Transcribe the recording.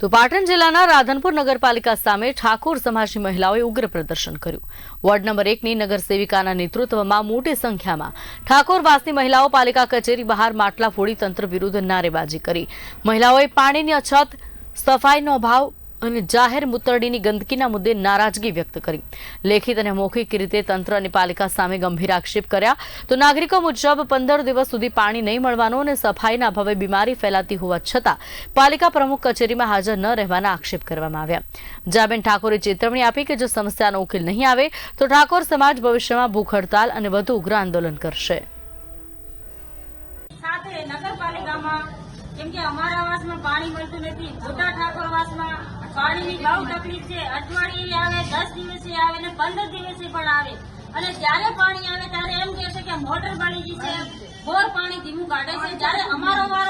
તો પાટણ જિલ્લાના રાધનપુર નગરપાલિકા સામે ઠાકોર સમાજની મહિલાઓએ ઉગ્ર પ્રદર્શન કર્યું. વોર્ડ નંબર એકની નગર સેવિકાના નેતૃત્વમાં મોટી સંખ્યામાં ઠાકોરવાસની મહિલાઓ પાલિકા કચેરી બહાર માટલા ફોડી તંત્ર વિરુદ્ધ નારેબાજી કરી. મહિલાઓએ પાણીની અછત, સફાઈનો અભાવ અને જાહેર મૂતરડીની ગંદકીના મુદ્દે નારાજગી વ્યક્ત કરી. લેખિત અને મૌખિક રીતે તંત્ર અને પાલિકા સામે ગંભીર આક્ષેપ કર્યા. તો નાગરિકો મુજબ પંદર દિવસ સુધી પાણી નહીં મળવાનો અને સફાઈના અભાવે બીમારી ફેલાતી હોવા છતાં પાલિકા પ્રમુખ કચેરીમાં હાજર ન રહેવાના આક્ષેપ કરવામાં આવ્યા. જાબેન ઠાકોરે ચેતવણી આપી કે જો સમસ્યાનો ઉકેલ નહીં આવે, તો ઠાકોર સમાજ ભવિષ્યમાં ભૂખ હડતાલ અને વધુ ઉગ્ર આંદોલન કરશે. અમારા વાસમાં પાણી મળતું નથી, મોટા ઠાકોરવાસમાં પાણીની બહુ તકલીફ છે. અઠવાડિયે આવે, દસ દિવસે આવે ને પંદર દિવસે પણ આવે. અને જ્યારે પાણી આવે, ત્યારે એમ કહે છે કે મોટર બળી ગઈ છે. બોર પાણી ધીમું કાઢે છે. જ્યારે અમારો વારો